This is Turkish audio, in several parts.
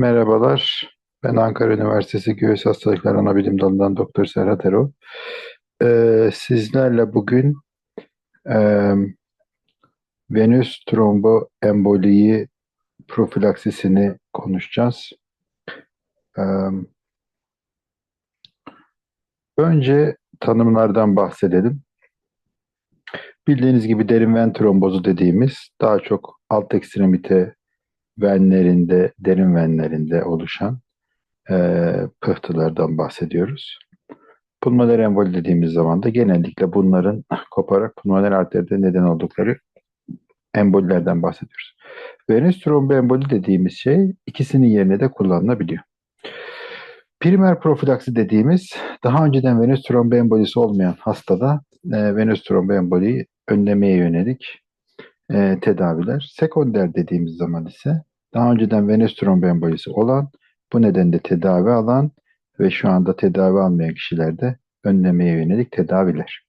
Merhabalar. Ben Ankara Üniversitesi Göğüs Hastalıkları Anabilim Dalı'ndan Doktor Serhat Erol. Ee, sizlerle bugün e, venöz tromboemboliyi profilaksisini konuşacağız. Ee, önce tanımlardan bahsedelim. Bildiğiniz gibi derin ven trombozu dediğimiz daha çok alt ekstremite venlerinde, derin venlerinde oluşan e, pıhtılardan bahsediyoruz. Pulmoner emboli dediğimiz zaman da genellikle bunların koparak pulmoner arteride neden oldukları embolilerden bahsediyoruz. Venöz tromboemboli dediğimiz şey ikisinin yerine de kullanılabiliyor. Primer profilaksi dediğimiz daha önceden venöz tromboembolisi olmayan hastada e, venöz tromboemboliyi önlemeye yönelik e, tedaviler. Sekonder dediğimiz zaman ise daha önceden venöz tromboembolisi olan, bu nedenle tedavi alan ve şu anda tedavi almayan kişilerde önlemeye yönelik tedaviler.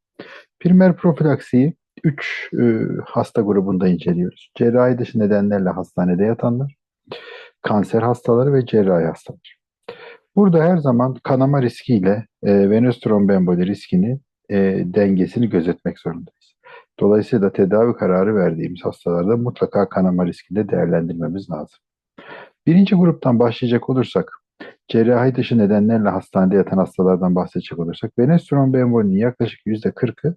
Primer profilaksiyi 3 e, hasta grubunda inceliyoruz. Cerrahi dışı nedenlerle hastanede yatanlar, kanser hastaları ve cerrahi hastalar. Burada her zaman kanama riskiyle e, venöz tromboemboli riskini e, dengesini gözetmek zorundayız. Dolayısıyla tedavi kararı verdiğimiz hastalarda mutlaka kanama riskini değerlendirmemiz lazım. Birinci gruptan başlayacak olursak, cerrahi dışı nedenlerle hastanede yatan hastalardan bahsedecek olursak, venöz tromboembolinin yaklaşık %40'ı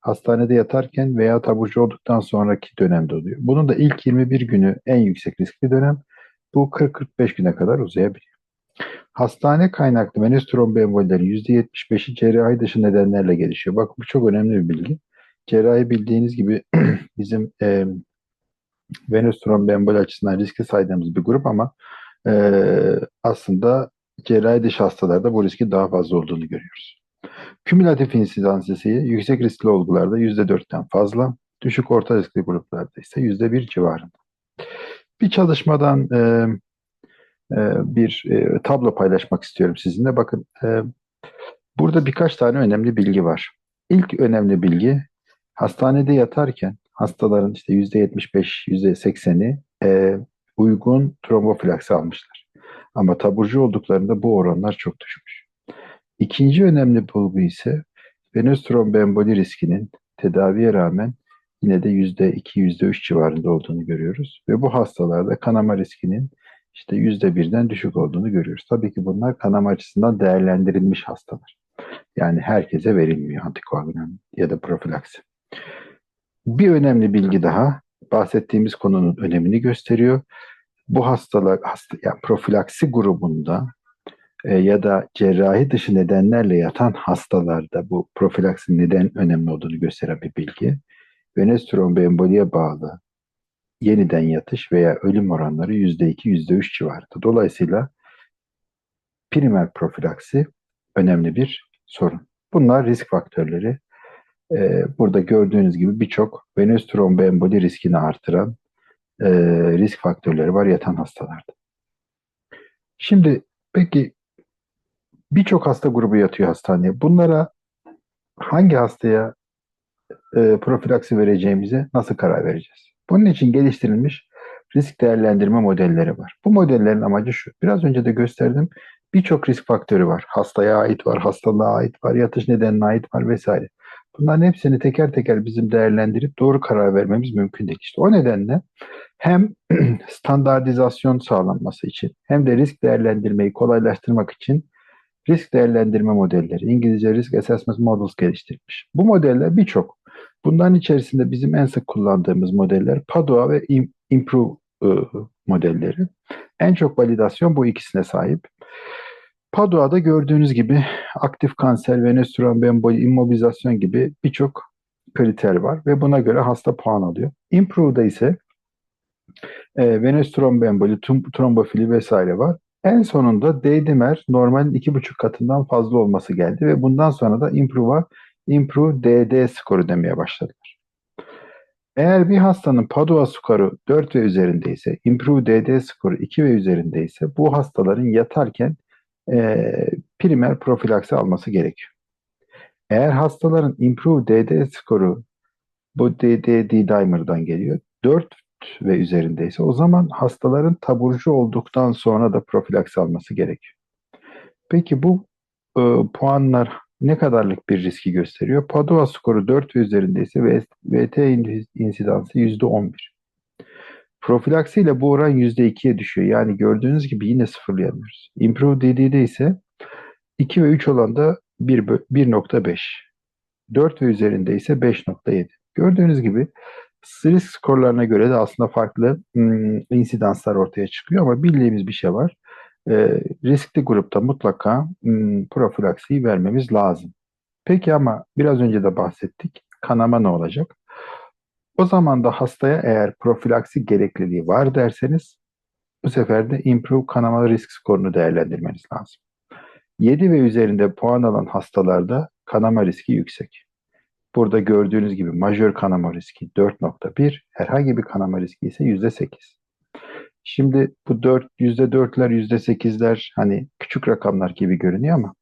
hastanede yatarken veya taburcu olduktan sonraki dönemde oluyor. Bunun da ilk 21 günü en yüksek riskli dönem. Bu 40-45 güne kadar uzayabiliyor. Hastane kaynaklı venöz tromboembolilerin %75'i cerrahi dışı nedenlerle gelişiyor. Bak bu çok önemli bir bilgi. Cerrahi bildiğiniz gibi bizim e, venöz tromboemboli açısından riski saydığımız bir grup ama e, aslında cerrahi dış hastalarda bu riski daha fazla olduğunu görüyoruz. Kümülatif insidansisi yüksek riskli olgularda %4'ten fazla, düşük orta riskli gruplarda ise %1 civarında. Bir çalışmadan e, e, bir e, tablo paylaşmak istiyorum sizinle. Bakın e, burada birkaç tane önemli bilgi var. İlk önemli bilgi hastanede yatarken hastaların işte %75, %80'i e, uygun trombofilaksi almışlar. Ama taburcu olduklarında bu oranlar çok düşmüş. İkinci önemli bulgu ise venöz tromboemboli riskinin tedaviye rağmen yine de %2, %3 civarında olduğunu görüyoruz. Ve bu hastalarda kanama riskinin işte %1'den düşük olduğunu görüyoruz. Tabii ki bunlar kanama açısından değerlendirilmiş hastalar. Yani herkese verilmiyor antikoagülan ya da profilaksi. Bir önemli bilgi daha bahsettiğimiz konunun önemini gösteriyor. Bu hastalar hasta, yani profilaksi grubunda e, ya da cerrahi dışı nedenlerle yatan hastalarda bu profilaksi neden önemli olduğunu gösteren bir bilgi. Venöz tromboemboliye bağlı yeniden yatış veya ölüm oranları %2, %3 civarında. Dolayısıyla primer profilaksi önemli bir sorun. Bunlar risk faktörleri. Ee, burada gördüğünüz gibi birçok venöz tromboemboli riskini artıran e, risk faktörleri var yatan hastalarda. Şimdi peki birçok hasta grubu yatıyor hastaneye. Bunlara hangi hastaya e, profilaksi vereceğimize nasıl karar vereceğiz? Bunun için geliştirilmiş risk değerlendirme modelleri var. Bu modellerin amacı şu. Biraz önce de gösterdim. Birçok risk faktörü var. Hastaya ait var, hastalığa ait var, yatış nedenine ait var vesaire. Bunların hepsini teker teker bizim değerlendirip doğru karar vermemiz mümkün değil. İşte o nedenle hem standartizasyon sağlanması için hem de risk değerlendirmeyi kolaylaştırmak için risk değerlendirme modelleri, İngilizce Risk Assessment Models geliştirilmiş. Bu modeller birçok. Bunların içerisinde bizim en sık kullandığımız modeller Padua ve Improve modelleri. En çok validasyon bu ikisine sahip. Padua'da gördüğünüz gibi aktif kanser, venöz trombemboli, immobilizasyon gibi birçok kriter var ve buna göre hasta puan alıyor. Improve'da ise e, venöz trombemboli, trombofili vesaire var. En sonunda D-dimer normalin iki buçuk katından fazla olması geldi ve bundan sonra da Improve'a Improve DD skoru demeye başladılar. Eğer bir hastanın Padua skoru 4 ve üzerindeyse, Improve DD skoru 2 ve üzerindeyse bu hastaların yatarken e, primer profilaksi alması gerekiyor. Eğer hastaların Improve DD skoru bu DD D-dimer'dan geliyor. 4 ve üzerindeyse o zaman hastaların taburcu olduktan sonra da profilaksi alması gerekiyor. Peki bu e, puanlar ne kadarlık bir riski gösteriyor? Padua skoru 4 ve üzerindeyse ve VT insidansı %11. Profilaksiyle bu oran %2'ye düşüyor. Yani gördüğünüz gibi yine sıfırlayamıyoruz. Improve DD'de ise 2 ve 3 olan da 1.5. 4 ve üzerinde ise 5.7. Gördüğünüz gibi risk skorlarına göre de aslında farklı hmm, insidanslar ortaya çıkıyor ama bildiğimiz bir şey var. E, riskli grupta mutlaka hmm, profilaksiyi vermemiz lazım. Peki ama biraz önce de bahsettik. Kanama ne olacak? O zaman da hastaya eğer profilaksi gerekliliği var derseniz bu sefer de improve kanama risk skorunu değerlendirmeniz lazım. 7 ve üzerinde puan alan hastalarda kanama riski yüksek. Burada gördüğünüz gibi majör kanama riski 4.1, herhangi bir kanama riski ise %8. Şimdi bu 4, %4'ler, %8'ler hani küçük rakamlar gibi görünüyor ama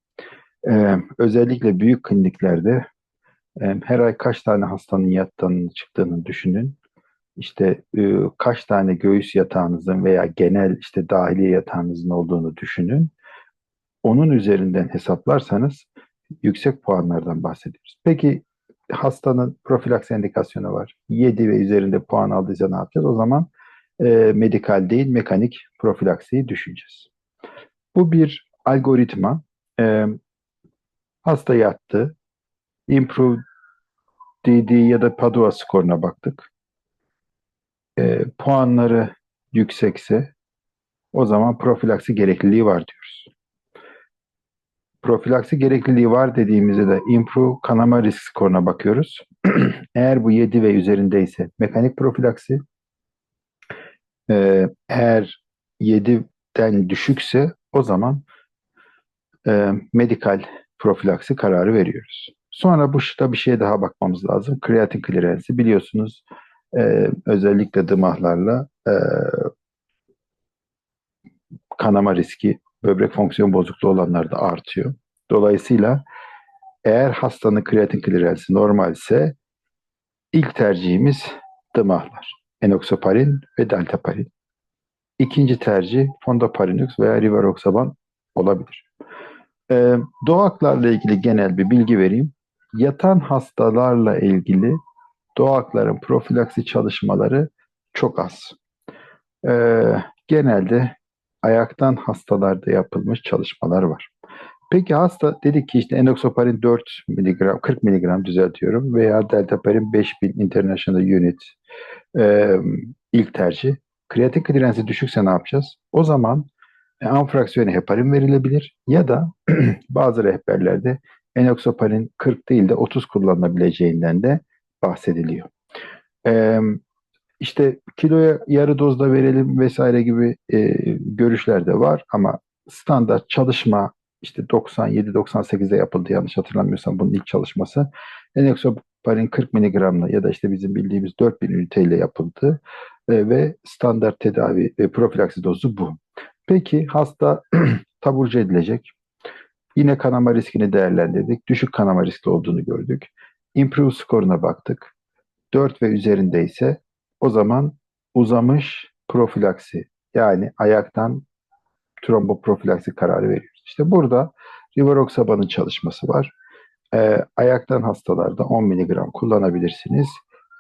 e, özellikle büyük kliniklerde her ay kaç tane hastanın yattığını çıktığını düşünün. İşte e, kaç tane göğüs yatağınızın veya genel işte dahiliye yatağınızın olduğunu düşünün. Onun üzerinden hesaplarsanız yüksek puanlardan bahsediyoruz. Peki hastanın profilaks indikasyonu var. 7 ve üzerinde puan aldıysa ne yapacağız? O zaman e, medikal değil mekanik profilaksiyi düşüneceğiz. Bu bir algoritma. E, hasta yattı. Improve DD ya da Padua skoruna baktık. E, puanları yüksekse o zaman profilaksi gerekliliği var diyoruz profilaksi gerekliliği var dediğimizde de improve kanama risk skoruna bakıyoruz. eğer bu 7 ve üzerindeyse mekanik profilaksi, e, eğer 7'den düşükse o zaman e, medikal profilaksi kararı veriyoruz. Sonra bu şıkta bir şeye daha bakmamız lazım. Kreatin klirensi biliyorsunuz e, özellikle dımahlarla e, kanama riski böbrek fonksiyon bozukluğu olanlarda artıyor. Dolayısıyla eğer hastanın kreatin klirensi normal ise ilk tercihimiz dımahlar. Enoxaparin ve deltaparin. İkinci tercih fondaparinux veya rivaroxaban olabilir. Ee, doğaklarla ilgili genel bir bilgi vereyim. Yatan hastalarla ilgili doğakların profilaksi çalışmaları çok az. Ee, genelde ayaktan hastalarda yapılmış çalışmalar var. Peki hasta dedik ki işte enoxaparin 4 mg, 40 mg düzeltiyorum veya deltaparin 5000 international unit e, ilk tercih. Kreatin klirensi düşükse ne yapacağız? O zaman e, anfraksiyonu heparin verilebilir ya da bazı rehberlerde enoxaparin 40 değil de 30 kullanılabileceğinden de bahsediliyor. E, işte kiloya yarı dozda verelim vesaire gibi e, görüşler de var ama standart çalışma işte 97-98'de yapıldı yanlış hatırlamıyorsam bunun ilk çalışması. Enoxaparin 40 mg'la ya da işte bizim bildiğimiz 4000 üniteyle yapıldı e, ve standart tedavi ve profilaksi dozu bu. Peki hasta taburcu edilecek. Yine kanama riskini değerlendirdik. Düşük kanama riskli olduğunu gördük. Improve skoruna baktık. 4 ve üzerinde ise o zaman uzamış profilaksi yani ayaktan tromboprofilaksi kararı veriyoruz. İşte burada Rivaroxaban'ın çalışması var. Ee, ayaktan hastalarda 10 mg kullanabilirsiniz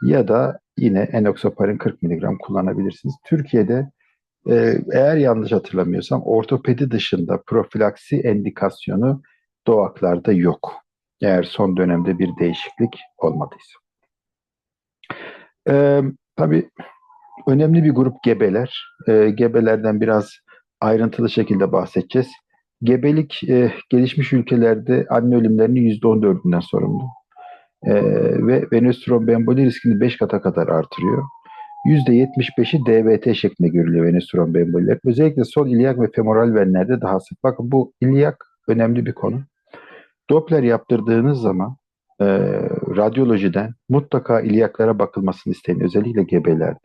ya da yine enoxaparin 40 mg kullanabilirsiniz. Türkiye'de e, eğer yanlış hatırlamıyorsam ortopedi dışında profilaksi endikasyonu doğaklarda yok. Eğer son dönemde bir değişiklik olmadıysa. Ee, tabii önemli bir grup gebeler. Ee, gebelerden biraz ayrıntılı şekilde bahsedeceğiz. Gebelik e, gelişmiş ülkelerde anne ölümlerinin %14'ünden sorumlu. E, ve venöz trombemboli riskini 5 kata kadar artırıyor. %75'i DVT şeklinde görülüyor venöz trombemboliler. Özellikle sol ilyak ve femoral venlerde daha sık. Bakın bu ilyak önemli bir konu. Doppler yaptırdığınız zaman e, radyolojiden mutlaka ilyaklara bakılmasını isteyin. Özellikle gebelerde.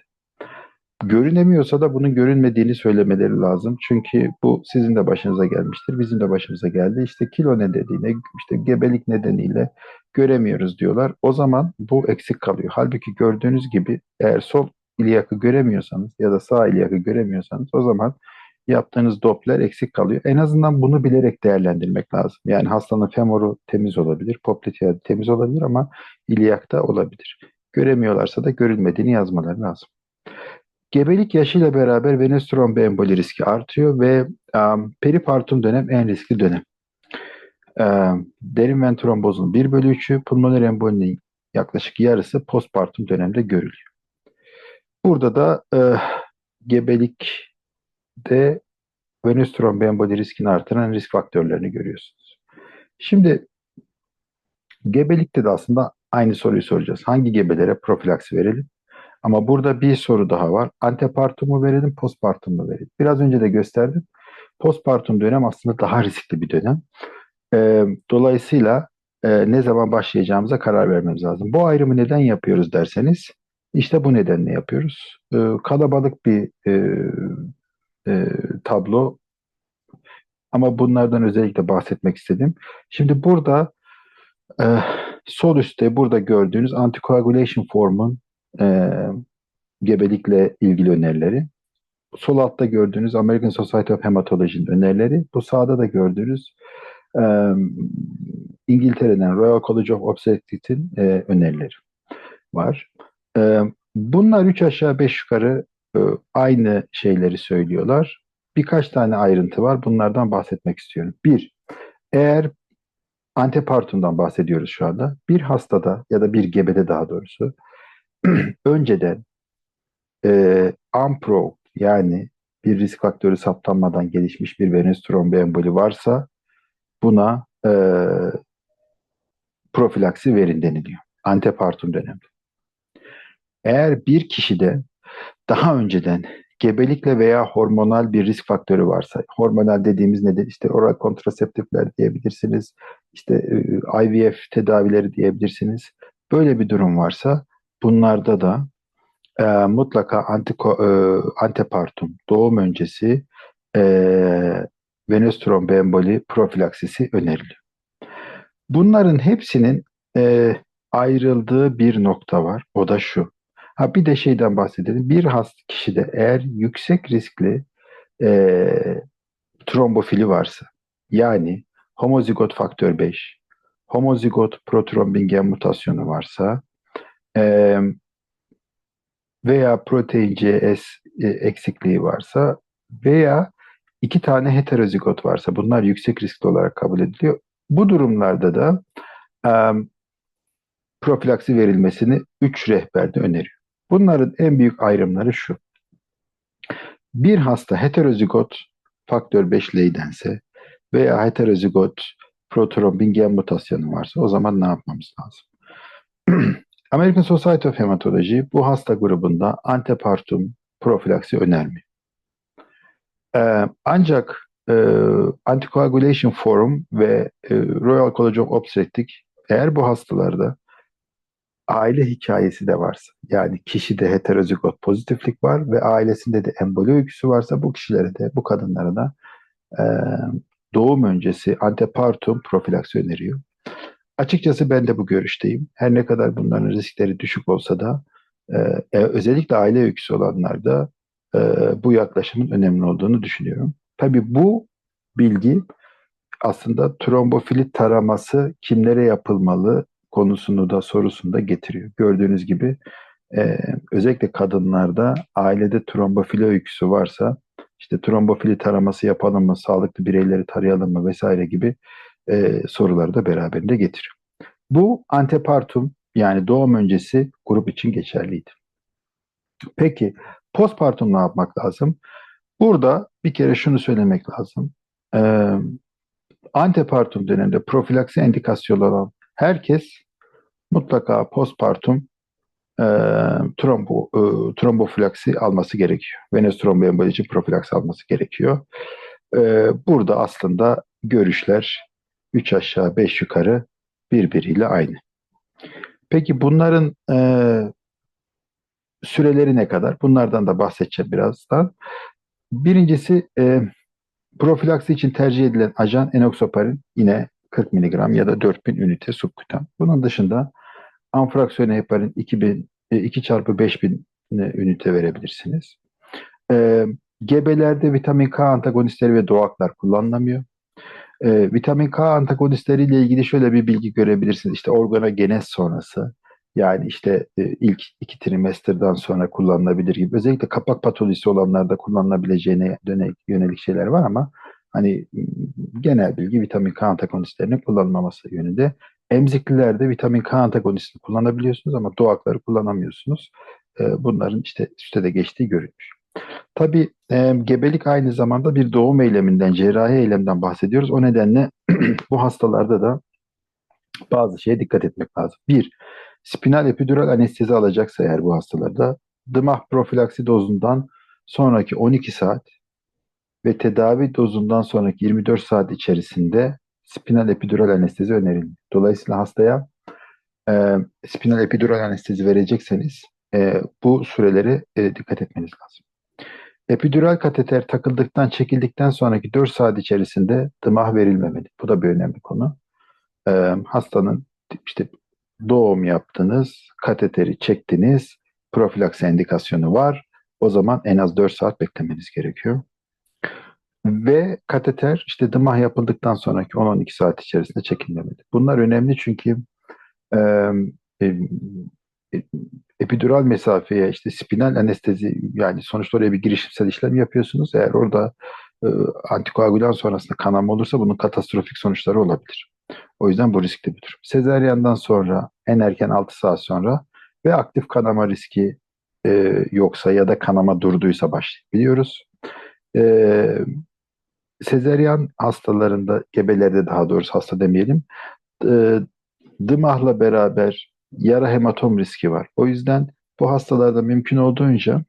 Görünemiyorsa da bunun görünmediğini söylemeleri lazım. Çünkü bu sizin de başınıza gelmiştir, bizim de başımıza geldi. İşte kilo nedeniyle, işte gebelik nedeniyle göremiyoruz diyorlar. O zaman bu eksik kalıyor. Halbuki gördüğünüz gibi eğer sol iliyakı göremiyorsanız ya da sağ iliyakı göremiyorsanız o zaman yaptığınız Doppler eksik kalıyor. En azından bunu bilerek değerlendirmek lazım. Yani hastanın femoru temiz olabilir, popliteal temiz olabilir ama iliyakta olabilir. Göremiyorlarsa da görülmediğini yazmaları lazım. Gebelik yaşıyla beraber venöz tromboemboli riski artıyor ve um, peripartum dönem en riskli dönem. Um, derin ven trombozun 1 bölü 3'ü, pulmoner embolinin yaklaşık yarısı postpartum dönemde görülüyor. Burada da uh, gebelikte venöz tromboemboli riskini artıran risk faktörlerini görüyorsunuz. Şimdi gebelikte de aslında aynı soruyu soracağız. Hangi gebelere profilaksi verelim? Ama burada bir soru daha var. Antepartum mu verelim, postpartum mu verelim? Biraz önce de gösterdim. Postpartum dönem aslında daha riskli bir dönem. E, dolayısıyla e, ne zaman başlayacağımıza karar vermemiz lazım. Bu ayrımı neden yapıyoruz derseniz, işte bu nedenle yapıyoruz. E, kalabalık bir e, e, tablo ama bunlardan özellikle bahsetmek istedim. Şimdi burada e, sol üstte burada gördüğünüz anticoagulation formun e, gebelikle ilgili önerileri. Sol altta gördüğünüz American Society of Hematology'nin önerileri. Bu sağda da gördüğünüz e, İngiltere'den Royal College of Obstetrics'in e, önerileri var. E, bunlar üç aşağı beş yukarı e, aynı şeyleri söylüyorlar. Birkaç tane ayrıntı var. Bunlardan bahsetmek istiyorum. Bir, eğer antepartumdan bahsediyoruz şu anda. Bir hastada ya da bir gebede daha doğrusu önceden e, AMPRO yani bir risk faktörü saptanmadan gelişmiş bir venöz tromboemboli varsa buna e, profilaksi verin deniliyor. Antepartum dönemde. Eğer bir kişide daha önceden gebelikle veya hormonal bir risk faktörü varsa, hormonal dediğimiz nedir? İşte oral kontraseptifler diyebilirsiniz, işte e, IVF tedavileri diyebilirsiniz. Böyle bir durum varsa bunlarda da e, mutlaka antiko, e, antepartum, doğum öncesi e, venöz tromboemboli profilaksisi öneriliyor. Bunların hepsinin e, ayrıldığı bir nokta var. O da şu. Ha bir de şeyden bahsedelim. Bir hasta kişide eğer yüksek riskli e, trombofili varsa yani homozigot faktör 5, homozigot protrombin gen mutasyonu varsa e, veya protein CS e, eksikliği varsa veya iki tane heterozigot varsa bunlar yüksek riskli olarak kabul ediliyor. Bu durumlarda da e, profilaksi verilmesini 3 rehberde öneriyor. Bunların en büyük ayrımları şu. Bir hasta heterozigot faktör 5 leydense veya heterozigot protrombin gen mutasyonu varsa o zaman ne yapmamız lazım? American Society of Hematology bu hasta grubunda antepartum profilaksi önermiyor. Ee, ancak e, Anticoagulation Forum ve e, Royal College of Obstetrics eğer bu hastalarda aile hikayesi de varsa yani kişide heterozigot pozitiflik var ve ailesinde de emboli öyküsü varsa bu kişilere de bu kadınlara da e, doğum öncesi antepartum profilaksi öneriyor. Açıkçası ben de bu görüşteyim. Her ne kadar bunların riskleri düşük olsa da e, özellikle aile öyküsü olanlarda e, bu yaklaşımın önemli olduğunu düşünüyorum. Tabii bu bilgi aslında trombofili taraması kimlere yapılmalı konusunu da sorusunu da getiriyor. Gördüğünüz gibi e, özellikle kadınlarda ailede trombofili öyküsü varsa işte trombofili taraması yapalım mı, sağlıklı bireyleri tarayalım mı vesaire gibi e, soruları da beraberinde getiriyor. Bu antepartum yani doğum öncesi grup için geçerliydi. Peki postpartum ne yapmak lazım? Burada bir kere şunu söylemek lazım. Ee, antepartum döneminde profilaksi indikasyonu olan herkes mutlaka postpartum e, trombo, e, trombofilaksi alması gerekiyor. Venöz tromboemboli için profilaksi alması gerekiyor. E, burada aslında görüşler 3 aşağı 5 yukarı birbiriyle aynı. Peki bunların e, süreleri ne kadar? Bunlardan da bahsedeceğim birazdan. Birincisi e, profilaksi için tercih edilen ajan enoxaparin yine 40 mg ya da 4000 ünite subkutan. Bunun dışında anfraksiyon heparin 2000 2 çarpı 5000 e, ünite verebilirsiniz. E, gebelerde vitamin K antagonistleri ve doğaklar kullanılamıyor. E, vitamin K antagonistleriyle ilgili şöyle bir bilgi görebilirsiniz. İşte organogenez sonrası yani işte e, ilk iki trimesterden sonra kullanılabilir gibi. Özellikle kapak patolojisi olanlarda kullanılabileceğine yönelik şeyler var ama hani genel bilgi vitamin K antagonistlerinin kullanılmaması yönünde. Emziklilerde vitamin K antagonistini kullanabiliyorsunuz ama doğakları kullanamıyorsunuz. E, bunların işte üstte de geçtiği görülmüş. Tabii e, gebelik aynı zamanda bir doğum eyleminden, cerrahi eylemden bahsediyoruz. O nedenle bu hastalarda da bazı şeye dikkat etmek lazım. Bir, spinal epidural anestezi alacaksa eğer bu hastalarda dımah profilaksi dozundan sonraki 12 saat ve tedavi dozundan sonraki 24 saat içerisinde spinal epidural anestezi önerildi. Dolayısıyla hastaya e, spinal epidural anestezi verecekseniz e, bu süreleri e, dikkat etmeniz lazım. Epidural kateter takıldıktan çekildikten sonraki 4 saat içerisinde dımah verilmemeli. Bu da bir önemli konu. Ee, hastanın işte doğum yaptınız, kateteri çektiniz, profilaks indikasyonu var. O zaman en az 4 saat beklemeniz gerekiyor. Ve kateter işte dımah yapıldıktan sonraki 10-12 saat içerisinde çekilmemeli. Bunlar önemli çünkü e, e, epidural mesafeye işte spinal anestezi yani sonuçta oraya bir girişimsel işlem yapıyorsunuz. Eğer orada e, antikoagülan sonrasında kanama olursa bunun katastrofik sonuçları olabilir. O yüzden bu riskli bir durum. Sezeryandan sonra en erken 6 saat sonra ve aktif kanama riski e, yoksa ya da kanama durduysa başlayabiliyoruz. E, sezeryan hastalarında, gebelerde daha doğrusu hasta demeyelim, e, dımahla beraber yara hematom riski var. O yüzden bu hastalarda mümkün olduğunca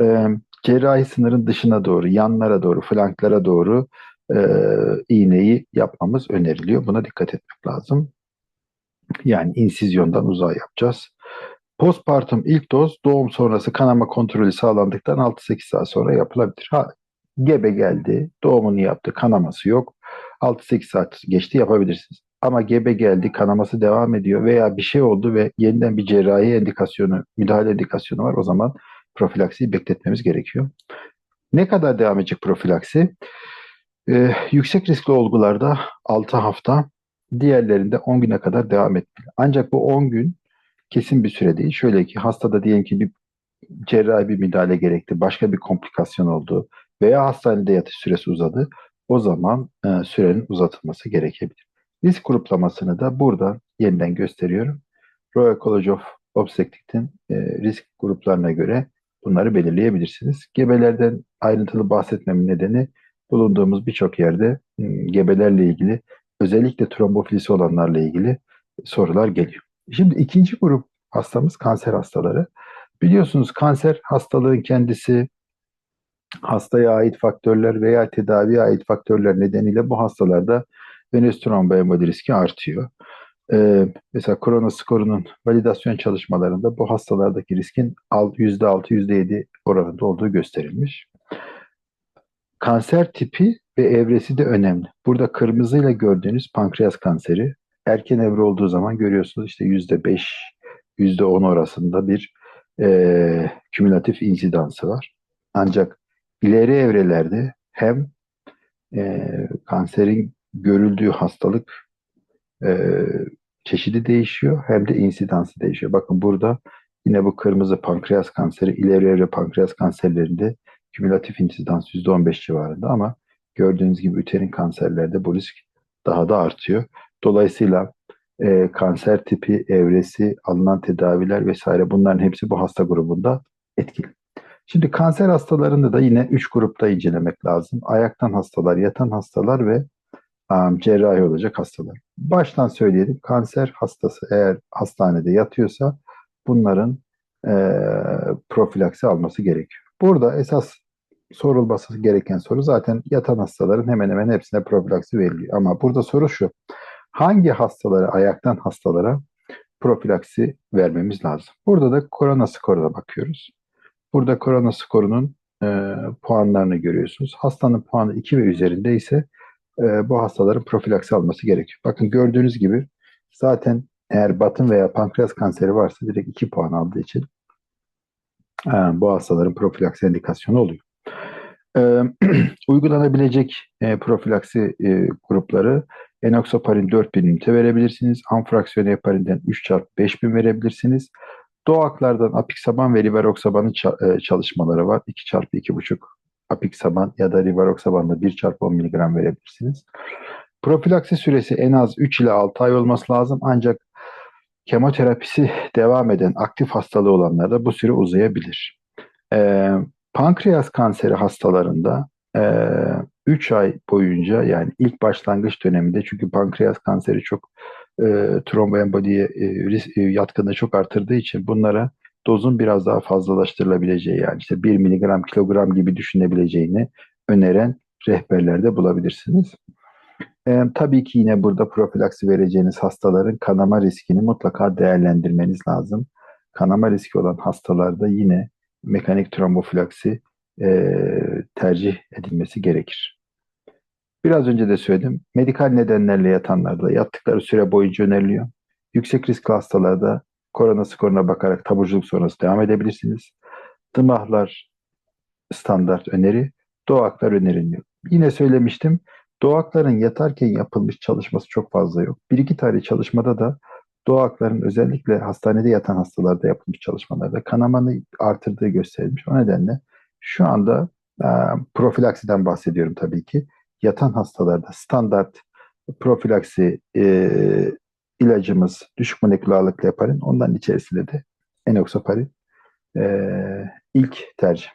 e, cerrahi sınırın dışına doğru, yanlara doğru, flanklara doğru e, iğneyi yapmamız öneriliyor. Buna dikkat etmek lazım. Yani insizyondan uzağa yapacağız. Postpartum ilk doz doğum sonrası kanama kontrolü sağlandıktan 6-8 saat sonra yapılabilir. Ha, gebe geldi, doğumunu yaptı, kanaması yok. 6-8 saat geçti yapabilirsiniz. Ama gebe geldi, kanaması devam ediyor veya bir şey oldu ve yeniden bir cerrahi endikasyonu, müdahale endikasyonu var. O zaman profilaksiyi bekletmemiz gerekiyor. Ne kadar devam edecek profilaksi? Ee, yüksek riskli olgularda 6 hafta, diğerlerinde 10 güne kadar devam etmeli. Ancak bu 10 gün kesin bir süre değil. Şöyle ki hastada diyelim ki bir cerrahi bir müdahale gerekti, başka bir komplikasyon oldu veya hastanede yatış süresi uzadı. O zaman e, sürenin uzatılması gerekebilir. Risk gruplamasını da burada yeniden gösteriyorum. Royal College of Obstetric'in e, risk gruplarına göre bunları belirleyebilirsiniz. Gebelerden ayrıntılı bahsetmemin nedeni bulunduğumuz birçok yerde gebelerle ilgili özellikle trombofilisi olanlarla ilgili sorular geliyor. Şimdi ikinci grup hastamız kanser hastaları. Biliyorsunuz kanser hastalığın kendisi hastaya ait faktörler veya tedaviye ait faktörler nedeniyle bu hastalarda venöz tromboemboli riski artıyor. Ee, mesela korona skorunun validasyon çalışmalarında bu hastalardaki riskin %6, %7 oranında olduğu gösterilmiş. Kanser tipi ve evresi de önemli. Burada kırmızıyla gördüğünüz pankreas kanseri erken evre olduğu zaman görüyorsunuz işte %5, %10 arasında bir e, kümülatif insidansı var. Ancak ileri evrelerde hem e, kanserin görüldüğü hastalık e, çeşidi değişiyor hem de insidansı değişiyor. Bakın burada yine bu kırmızı pankreas kanseri ileri evre pankreas kanserlerinde kümülatif insidans %15 civarında ama gördüğünüz gibi üterin kanserlerde bu risk daha da artıyor. Dolayısıyla e, kanser tipi, evresi, alınan tedaviler vesaire bunların hepsi bu hasta grubunda etkili. Şimdi kanser hastalarını da yine 3 grupta incelemek lazım. Ayaktan hastalar, yatan hastalar ve um, cerrahi olacak hastalar. Baştan söyleyelim kanser hastası eğer hastanede yatıyorsa bunların e, profilaksi alması gerekiyor. Burada esas sorulması gereken soru zaten yatan hastaların hemen hemen hepsine profilaksi veriliyor. Ama burada soru şu. Hangi hastalara, ayaktan hastalara profilaksi vermemiz lazım? Burada da korona skoruna bakıyoruz. Burada korona skorunun e, puanlarını görüyorsunuz. Hastanın puanı 2 ve üzerinde ise e, bu hastaların profilaksi alması gerekiyor. Bakın gördüğünüz gibi zaten eğer batın veya pankreas kanseri varsa direkt 2 puan aldığı için Ha, bu hastaların profilaksi indikasyonu oluyor. Ee, uygulanabilecek e, profilaksi e, grupları enoxaparin 4000 ünite verebilirsiniz. Anfraksiyon heparinden 3 çarpı 5000 verebilirsiniz. Doğaklardan apiksaban ve rivaroxabanın e, çalışmaları var. 2 çarpı 2,5 apiksaban ya da rivaroxabanla 1 çarpı 10 mg verebilirsiniz. Profilaksi süresi en az 3 ile 6 ay olması lazım. Ancak kemoterapisi devam eden aktif hastalığı olanlarda bu süre uzayabilir. Ee, pankreas kanseri hastalarında 3 ay boyunca yani ilk başlangıç döneminde çünkü pankreas kanseri çok e, tromboemboliye e, risk- e, çok artırdığı için bunlara dozun biraz daha fazlalaştırılabileceği yani işte 1 miligram kilogram gibi düşünebileceğini öneren rehberlerde bulabilirsiniz. Ee, tabii ki yine burada profilaksi vereceğiniz hastaların kanama riskini mutlaka değerlendirmeniz lazım. Kanama riski olan hastalarda yine mekanik trombofilaksi e, tercih edilmesi gerekir. Biraz önce de söyledim. Medikal nedenlerle yatanlarda yattıkları süre boyunca öneriliyor. Yüksek riskli hastalarda korona skoruna bakarak taburculuk sonrası devam edebilirsiniz. Dımahlar standart öneri, doğaklar önerilmiyor. Yine söylemiştim. Doğakların yatarken yapılmış çalışması çok fazla yok. Bir iki tane çalışmada da doğakların özellikle hastanede yatan hastalarda yapılmış çalışmalarda kanamanı artırdığı gösterilmiş. O nedenle şu anda e, profilaksiden bahsediyorum tabii ki. Yatan hastalarda standart profilaksi e, ilacımız düşük molekül ağırlıklı heparin. Onların içerisinde de enoxaparin e, ilk tercih.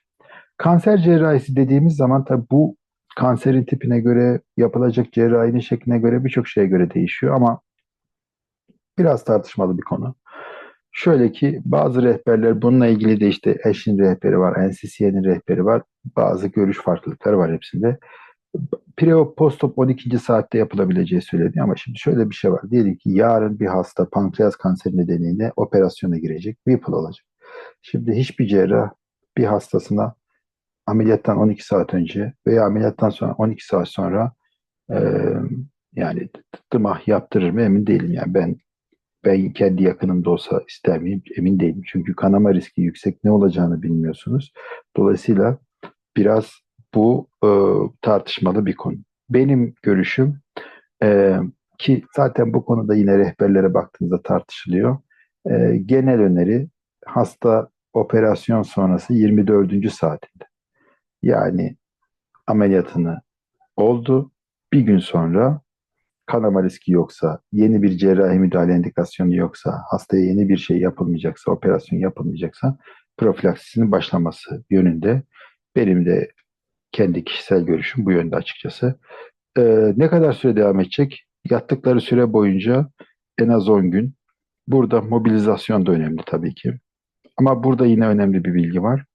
Kanser cerrahisi dediğimiz zaman tabii bu kanserin tipine göre, yapılacak cerrahinin şekline göre birçok şeye göre değişiyor ama biraz tartışmalı bir konu. Şöyle ki bazı rehberler bununla ilgili de işte eşin rehberi var, NCCN'in rehberi var. Bazı görüş farklılıkları var hepsinde. Pre postop 12. saatte yapılabileceği söyleniyor ama şimdi şöyle bir şey var. Diyelim ki yarın bir hasta pankreas kanseri nedeniyle operasyona girecek, Whipple olacak. Şimdi hiçbir cerrah bir hastasına ameliyattan 12 saat önce veya ameliyattan sonra 12 saat sonra e, yani dımah yaptırır mı emin değilim. Yani ben ben kendi yakınımda olsa ister miyim emin değilim. Çünkü kanama riski yüksek ne olacağını bilmiyorsunuz. Dolayısıyla biraz bu e, tartışmalı bir konu. Benim görüşüm e, ki zaten bu konuda yine rehberlere baktığınızda tartışılıyor. E, genel öneri hasta operasyon sonrası 24. saatinde. Yani ameliyatını oldu. Bir gün sonra kanama riski yoksa, yeni bir cerrahi müdahale indikasyonu yoksa, hastaya yeni bir şey yapılmayacaksa, operasyon yapılmayacaksa profilaksisinin başlaması yönünde. Benim de kendi kişisel görüşüm bu yönde açıkçası. Ee, ne kadar süre devam edecek? Yattıkları süre boyunca en az 10 gün. Burada mobilizasyon da önemli tabii ki. Ama burada yine önemli bir bilgi var.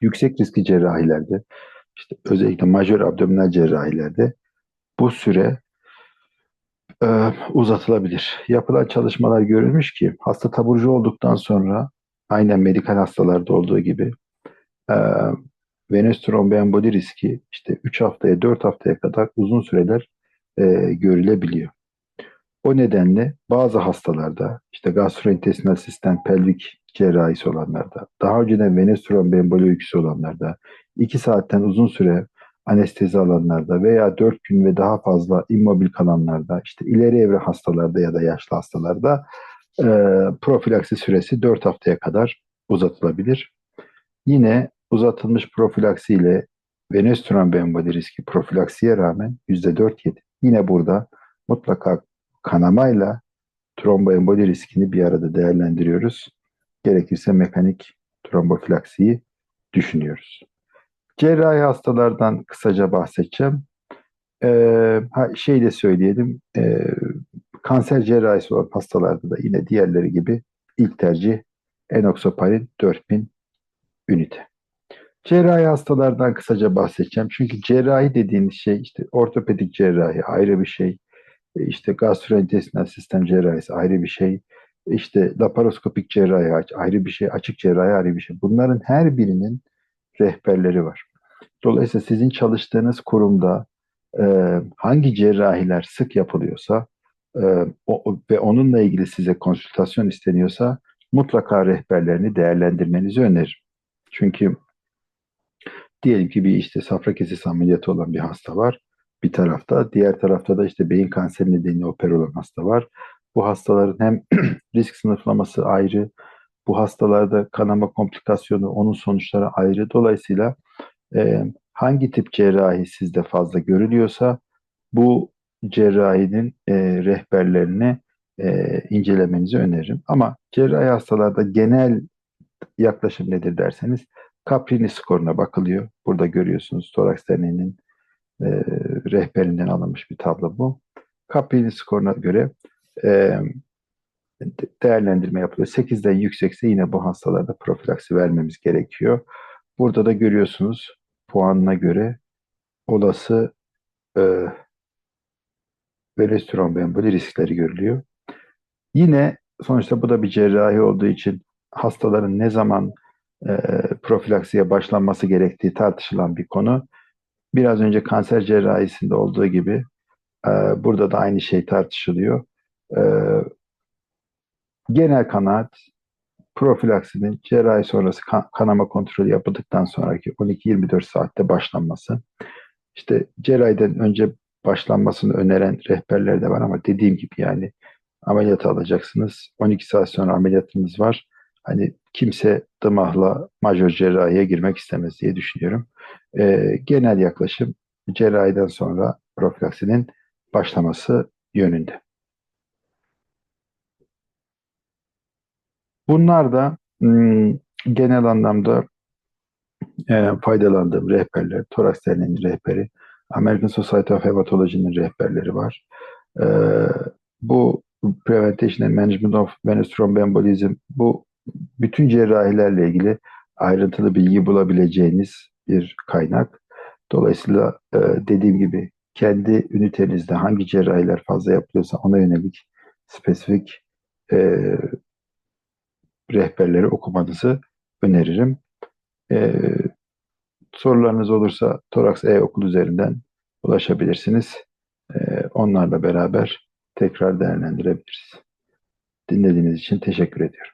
Yüksek riskli cerrahilerde, işte özellikle majör abdominal cerrahilerde bu süre e, uzatılabilir. Yapılan çalışmalar görülmüş ki hasta taburcu olduktan sonra aynen medikal hastalarda olduğu gibi e, venöz tromboemboli riski işte 3 haftaya 4 haftaya kadar uzun süreler e, görülebiliyor. O nedenle bazı hastalarda işte gastrointestinal sistem pelvik cerrahisi olanlarda, daha önceden venöz tromboemboli öyküsü olanlarda, 2 saatten uzun süre anestezi alanlarda veya 4 gün ve daha fazla immobil kalanlarda, işte ileri evre hastalarda ya da yaşlı hastalarda e, profilaksi süresi 4 haftaya kadar uzatılabilir. Yine uzatılmış profilaksi ile venöz tromboemboli riski profilaksiye rağmen %4-7. Yine burada mutlaka kanamayla tromboemboli riskini bir arada değerlendiriyoruz. Gerekirse mekanik trombofilaksiyi düşünüyoruz. Cerrahi hastalardan kısaca bahsedeceğim. Ee, şey de söyleyelim, e, kanser cerrahisi olan hastalarda da yine diğerleri gibi ilk tercih enoxaparin 4000 ünite. Cerrahi hastalardan kısaca bahsedeceğim. Çünkü cerrahi dediğiniz şey işte ortopedik cerrahi ayrı bir şey. E, işte gastrointestinal sistem cerrahisi ayrı bir şey. İşte laparoskopik cerrahi ayrı bir şey. Açık cerrahi ayrı bir şey. Bunların her birinin rehberleri var. Dolayısıyla sizin çalıştığınız kurumda e, hangi cerrahiler sık yapılıyorsa e, o, ve onunla ilgili size konsültasyon isteniyorsa mutlaka rehberlerini değerlendirmenizi öneririm. Çünkü diyelim ki bir işte safra kesesi ameliyatı olan bir hasta var bir tarafta. Diğer tarafta da işte beyin kanseri nedeniyle oper olan hasta var. Bu hastaların hem risk sınıflaması ayrı, bu hastalarda kanama komplikasyonu, onun sonuçları ayrı. Dolayısıyla e, hangi tip cerrahi sizde fazla görülüyorsa bu cerrahinin e, rehberlerini e, incelemenizi öneririm. Ama cerrahi hastalarda genel yaklaşım nedir derseniz Caprini skoruna bakılıyor. Burada görüyorsunuz Toraks Derneği'nin e, rehberinden alınmış bir tablo bu. Caprini skoruna göre e, değerlendirme yapılıyor. 8'den yüksekse yine bu hastalarda profilaksi vermemiz gerekiyor. Burada da görüyorsunuz puanına göre olası e, venöz trombemboli riskleri görülüyor. Yine sonuçta bu da bir cerrahi olduğu için hastaların ne zaman e, profilaksiye başlanması gerektiği tartışılan bir konu. Biraz önce kanser cerrahisinde olduğu gibi e, burada da aynı şey tartışılıyor. E, genel kanaat profilaksinin cerrahi sonrası kan, kanama kontrolü yapıldıktan sonraki 12-24 saatte başlanması. İşte cerrahiden önce başlanmasını öneren rehberler de var ama dediğim gibi yani ameliyat alacaksınız. 12 saat sonra ameliyatınız var. Hani kimse dımahla majör cerrahiye girmek istemez diye düşünüyorum. Ee, genel yaklaşım cerrahiden sonra profilaksinin başlaması yönünde. Bunlar da hmm, genel anlamda e, faydalandığım rehberler, Toraks Derneği'nin rehberi, American Society of Hematology'nin rehberleri var. E, bu Prevention and Management of Venous Thromboembolism bu bütün cerrahilerle ilgili ayrıntılı bilgi bulabileceğiniz bir kaynak. Dolayısıyla e, dediğim gibi kendi ünitenizde hangi cerrahiler fazla yapılıyorsa ona yönelik spesifik e, rehberleri okumanızı öneririm. E, sorularınız olursa Toraks E-Okul üzerinden ulaşabilirsiniz. E, onlarla beraber tekrar değerlendirebiliriz. Dinlediğiniz için teşekkür ediyorum.